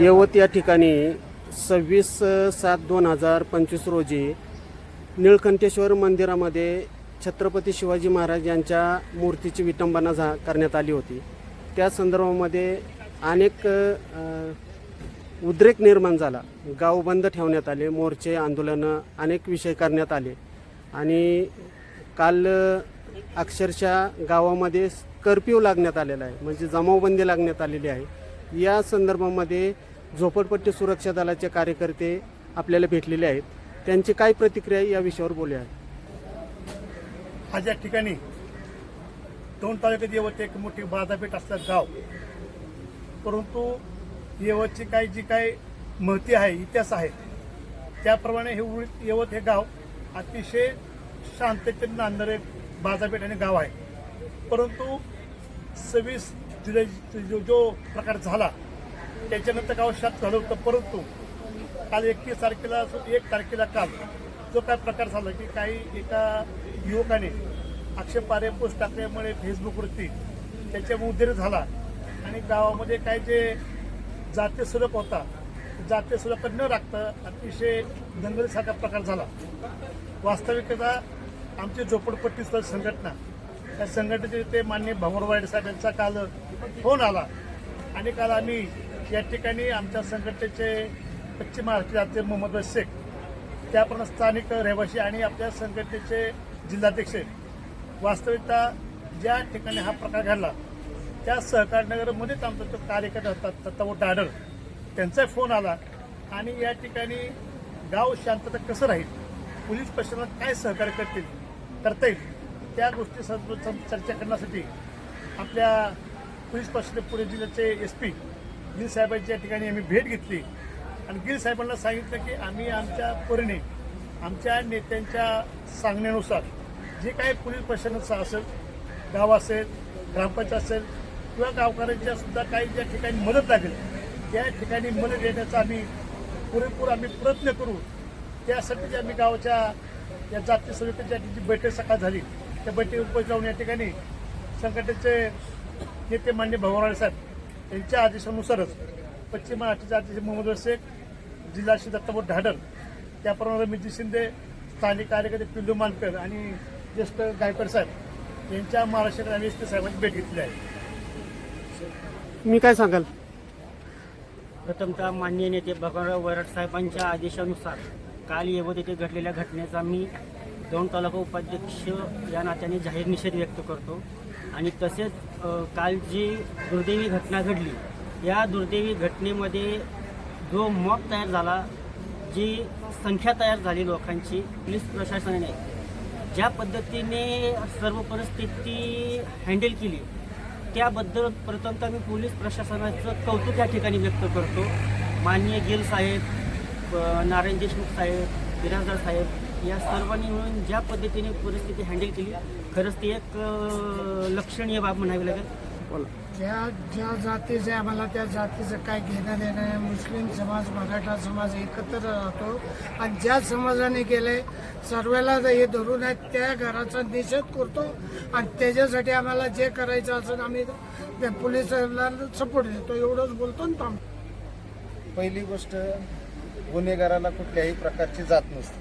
यवत या ठिकाणी सव्वीस सात दोन हजार पंचवीस रोजी निळकंठेश्वर मंदिरामध्ये छत्रपती शिवाजी महाराज यांच्या मूर्तीची विटंबना झा करण्यात आली होती. त्या संदर्भामध्ये अनेक उद्रेक निर्माण झाला. गाव बंद ठेवण्यात आले मोर्चे आंदोलनं अनेक विषय करण्यात आले. आणि काल अक्षरशः गावामध्ये कर्फ्यू लागण्यात आलेला आहे. म्हणजे जमावबंदी लागण्यात आलेली आहे. या संदर्भामध्ये झोपडपट्टी सुरक्षा दलाचे कार्यकर्ते आपल्याला भेटलेले आहेत. त्यांची काय प्रतिक्रिया आहे या विषयावर बोलूया. आज या ठिकाणी दोन तालुक्यात यवत एक मोठी बाजारपेठ असतात गाव. परंतु यवतची काही जी काही महती आहे इतिहास आहे त्याप्रमाणे हे येवत यवत हे गाव अतिशय शांततेत नांदणारे बाजारपेठ आणि गाव आहे. परंतु सव्वीस जुलै जो जो प्रकार झाला त्याच्यानंतर गाव शांत झालं होतं. परंतु काल एकतीस तारखेला एक तारखेला काल जो काय प्रकार झाला की काही एका युवकाने आक्षेपार्ह पोस्ट टाकल्यामुळे फेसबुकवरती त्याच्यामुळे उद्रेक झाला. आणि गावामध्ये काय जे जातीय सुलभ होता जातीय सुलभ न राखतं अतिशय दंगलीसारखा प्रकार झाला. वास्तविकता आमची झोपडपट्टी संघटना त्या संघटनेचे ते मान्य भंवर वाईड साहेब यांचा काल फोन आला. आणि काल आम्ही या ठिकाणी आमच्या संघटनेचे पश्चिम महाराष्ट्राचे मोहम्मद शेख त्याप्रमाणे स्थानिक रहिवासी आणि आपल्या संघटनेचे जिल्हाध्यक्ष वास्तविकता ज्या ठिकाणी हा प्रकार घडला त्या सहकारनगरमध्येच आमचा तो कार्यकर्ता होता तत्ताव डाडर त्यांचा फोन आला. आणि या ठिकाणी गाव शांतता कसं राहील? पोलीस प्रशासनात काय सहकार्य करतील? करता येईल? त्या गोष्टी सं- चर्चा करण्यासाठी आपल्या पोलीस प्रशासन पुणे जिल्ह्याचे एस पी गिल साहेबांच्या ठिकाणी आम्ही भेट घेतली. आणि गिल साहेबांना सांगितलं की आम्ही आमच्या परीने आमच्या नेत्यांच्या सांगण्यानुसार जे काही पोलीस प्रशासनाचं असेल गाव असेल ग्रामपंचायत असेल किंवा गावकऱ्यांच्या सुद्धा काही ज्या ठिकाणी मदत लागेल त्या ठिकाणी मदत देण्याचा आम्ही पुरेपूर आम्ही प्रयत्न करू. त्यासाठी आम्ही गावाच्या या जाती समितीच्या जी बैठक सकाळ झाली त्या बैठकीत उपस्थित राहून या ठिकाणी संघटनेचे नेते मान्य भगवान साहेब यांच्या आदेशानुसारच पश्चिम महाराष्ट्राचे अध्यक्ष मोहम्मद शेख जिल्हा श्री दत्ताभाऊ ढाडर त्याप्रमाणे रमेशजी शिंदे स्थानिक कार्यकर्ते पिल्लू मानकर आणि ज्येष्ठ गायकर साहेब यांच्या महाराष्ट्र पी साहेबांची भेट घेतली आहे. मी काय सांगाल? प्रथमतः माननीय नेते भगवानराव वैराट साहेबांच्या आदेशानुसार काल येवत येथे घडलेल्या घटनेचा मी दोन तालुका उपाध्यक्ष या नात्याने जाहीर निषेध व्यक्त करतो. आणि तसेच काल जी दुर्दैवी घटना घडली या दुर्दैवी घटनेमध्ये जो मॉब तयार झाला जी संख्या तयार झाली लोकांची पोलीस प्रशासनाने ज्या पद्धतीने सर्व परिस्थिती हँडल केली त्याबद्दल प्रथमतः मी पोलीस प्रशासनाचं कौतुक या ठिकाणी व्यक्त करतो. माननीय गिल साहेब नारायण देशमुख साहेब बिराजदार साहेब या सर्वांनी मिळून ज्या पद्धतीने परिस्थिती हँडल केली खरंच ती एक लक्षणीय बाब म्हणावी लागेल. बोला. ज्या ज्या जातीचे आम्हाला त्या जातीचं काय घेणं देणं आहे मुस्लिम समाज मराठा समाज एकत्र राहतो. आणि ज्या समाजाने केलंय सर्वाला हे धरून आहेत त्या घराचा निषेध करतो. आणि त्याच्यासाठी आम्हाला जे करायचं असेल आम्ही त्या पोलिसांना सपोर्ट देतो. एवढंच बोलतो ना थांब पहिली गोष्ट गुन्हेगाराला कुठल्याही प्रकारची जात नसते.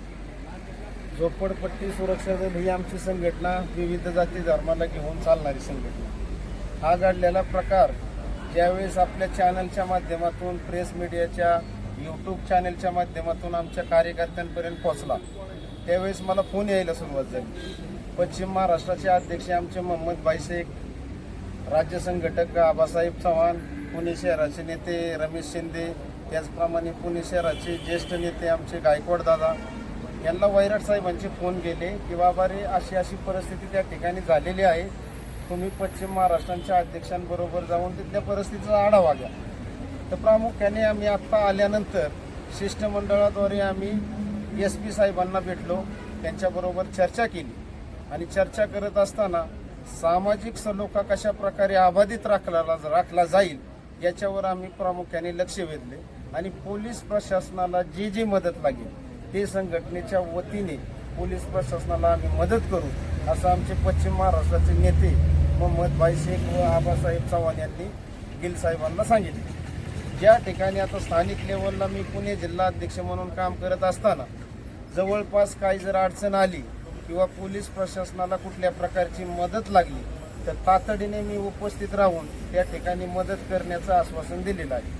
झोपडपट्टी सुरक्षा दल ही आमची संघटना विविध जाती धर्माला घेऊन चालणारी संघटना. हा घडलेला प्रकार ज्यावेळेस आपल्या चॅनलच्या माध्यमातून प्रेस मीडियाच्या यूट्यूब चॅनलच्या माध्यमातून आमच्या कार्यकर्त्यांपर्यंत पोहोचला. त्यावेळेस मला फोन यायला सुरुवात झाली. पश्चिम महाराष्ट्राचे अध्यक्ष आमचे मोहम्मद बाईशेख राज्य संघटक आबासाहेब चव्हाण पुणे शहराचे नेते रमेश शिंदे त्याचप्रमाणे पुणे शहराचे ज्येष्ठ नेते आमचे गायकवाड दादा यांना वैराट साहेबांचे फोन केले की बाबा रे अशी अशी परिस्थिती त्या ठिकाणी झालेली आहे. तुम्ही पश्चिम महाराष्ट्रांच्या अध्यक्षांबरोबर जाऊन तिथल्या परिस्थितीचा आढावा घ्या. तर प्रामुख्याने आम्ही आत्ता आल्यानंतर शिष्टमंडळाद्वारे आम्ही एस पी साहेबांना भेटलो. त्यांच्याबरोबर चर्चा केली. आणि चर्चा करत असताना सामाजिक सलोखा कशा प्रकारे अबाधित राखला राखला जाईल याच्यावर आम्ही प्रामुख्याने लक्ष वेधले. आणि पोलीस प्रशासनाला जी जी मदत लागेल ते संघटनेच्या वतीने पोलीस प्रशासनाला आम्ही मदत करू असं आमचे पश्चिम महाराष्ट्राचे नेते मोहम्मद भाई शेख व आबासाहेब चव्हाण यांनी गिल साहेबांना सांगितले. ज्या ठिकाणी आता स्थानिक लेवलला मी पुणे जिल्हा अध्यक्ष म्हणून काम करत असताना जवळपास काही जर अडचण आली किंवा पोलीस प्रशासनाला कुठल्या प्रकारची मदत लागली तर तातडीने मी उपस्थित राहून त्या ठिकाणी मदत करण्याचं आश्वासन दिलेलं आहे.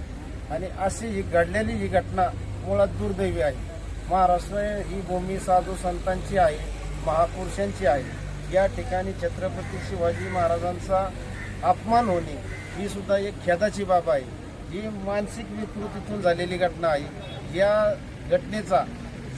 आणि अशी ही घडलेली ही घटना मुळात दुर्दैवी आहे. महाराष्ट्र ही भूमी साधू संतांची आहे महापुरुषांची आहे. या ठिकाणी छत्रपती शिवाजी महाराजांचा अपमान होणे ही सुद्धा एक खेदाची बाब आहे. ही मानसिक विकृतीतून झालेली घटना आहे. या घटनेचा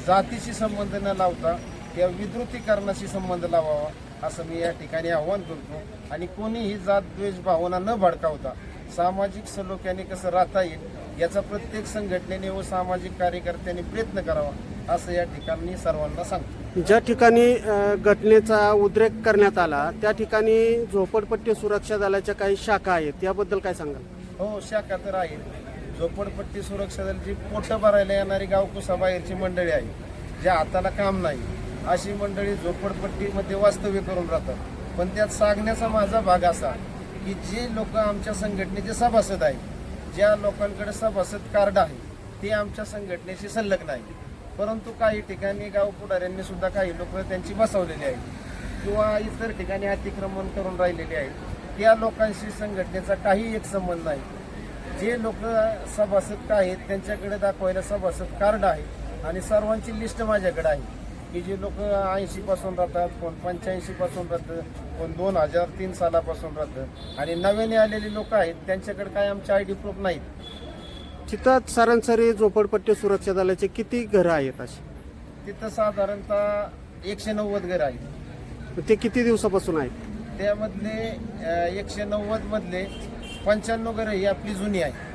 जातीशी संबंध न लावता त्या विद्रुतीकरणाशी संबंध लावावा असं मी या ठिकाणी आव्हान करतो. आणि कोणीही जात द्वेष भावना न भडकावता सामाजिक सलोख्याने कसं राहता येईल याचा प्रत्येक संघटनेने व सामाजिक कार्यकर्त्यांनी प्रयत्न करावा असं या ठिकाणी सर्वांना सांगतो. ज्या ठिकाणी घटनेचा उद्रेक करण्यात आला त्या ठिकाणी झोपडपट्टी सुरक्षा दलाच्या काही शाखा आहेत याबद्दल काय सांगाल? हो शाखा तर आहे झोपडपट्टी सुरक्षा दलाची पोटं भरायला येणारी गावकुसाबाहेरची मंडळी आहे ज्या हाताला काम नाही. अशी मंडळी झोपडपट्टीमध्ये वास्तव्य करून राहतात. पण त्यात सांगण्याचा माझा भाग असा की जे लोक आमच्या संघटनेचे सभासद आहेत ज्या लोकांकडे सभासद कार्ड आहे ते आमच्या संघटनेशी संलग्न आहे. परंतु काही ठिकाणी गाव पुढाऱ्यांनी सुद्धा काही लोक त्यांची बसवलेली आहेत. किंवा इतर ठिकाणी अतिक्रमण करून राहिलेले आहेत. त्या लोकांशी संघटनेचा काही एक संबंध नाही जे लोक सभासद आहेत त्यांच्याकडे दाखवायला सभासद कार्ड आहे आणि सर्वांची लिस्ट माझ्याकडे आहे. की जे लोक ऐंशी पासून राहतात कोण पंच्याऐंशी पासून राहतं कोण दोन हजार तीन सालापासून राहतं. आणि नव्याने आलेले लोक आहेत त्यांच्याकडे काय आमचे आय डी प्रूफ नाहीत. तिथं सरासरी झोपडपट्टी सुरक्षा दलाचे किती घरं आहेत अशी? तिथं साधारणतः एकशे नव्वद घर आहेत. ते किती दिवसापासून आहेत? त्यामधले अं, एकशे नव्वद मधले पंच्याण्णव घरं ही आपली जुनी आहे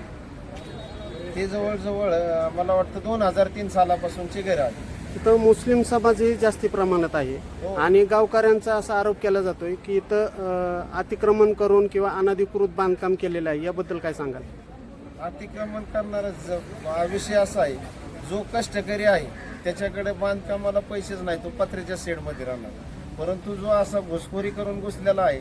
ते जवळजवळ अं, मला वाटतं दोन हजार तीन सालापासूनची घरं आहेत. तिथं मुस्लिम समाजही जास्ती प्रमाणात आहे. हो. आणि गावकऱ्यांचा असा आरोप केला जातोय की इथं अ, अतिक्रमण करून किंवा अनधिकृत बांधकाम केलेलं आहे. याबद्दल काय सांगाल? अतिक्रमण करणारा ज- हा विषय असा आहे. जो कष्टकरी आहे त्याच्याकडे बांधकामाला पैसेच नाही. तो पत्र्याच्या शेडमध्ये राहणार. परंतु जो असा घुसखोरी करून घुसलेला आहे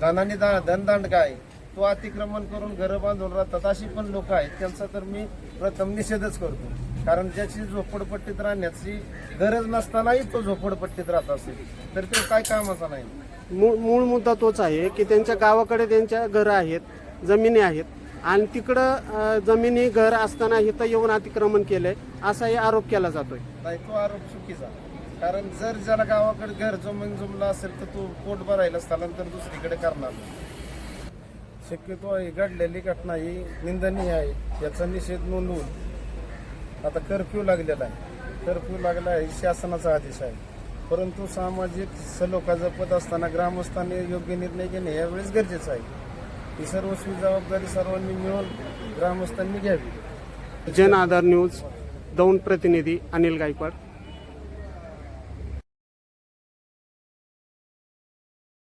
धनाने दा धनदांडका आहे तो अतिक्रमण करून घरं बांधून राहतात. अशी पण लोक आहेत. त्यांचा तर मी प्रथम निषेधच करतो. कारण ज्याची झोपडपट्टीत राहण्याची गरज नसतानाही तो झोपडपट्टीत राहत असेल. तर तो काय कामाचा नाही. मूळ मूळ मुद्दा तोच आहे की त्यांच्या गावाकडे त्यांच्या घरं आहेत जमिनी आहेत. आणि तिकडं अ, जमिनी घर असताना इथं येऊन अतिक्रमण केलंय असाही आरोप केला जातोय. नाही तो आरोप चुकीचा कारण जर ज्याला गावाकडे घर जमीन जमला असेल तर तो पोट भरायला स्थलांतर दुसरीकडे करणार शक्यतो ही घडलेली घटना ही निंदनीय आहे. याचा निषेध नोंदवून आता कर्फ्यू लागलेला आहे. कर्फ्यू लागला आहे शासनाचा आदेश आहे. परंतु सामाजिक सलोखा जपत असताना ग्रामस्थांनी योग्य निर्णय घेणे यावेळेस गरजेचं आहे. ही सर्वस्वी जबाबदारी सर्वांनी मिळून ग्रामस्थांनी घ्यावी. जन आधार न्यूज दौंड प्रतिनिधी अनिल गायकवाड.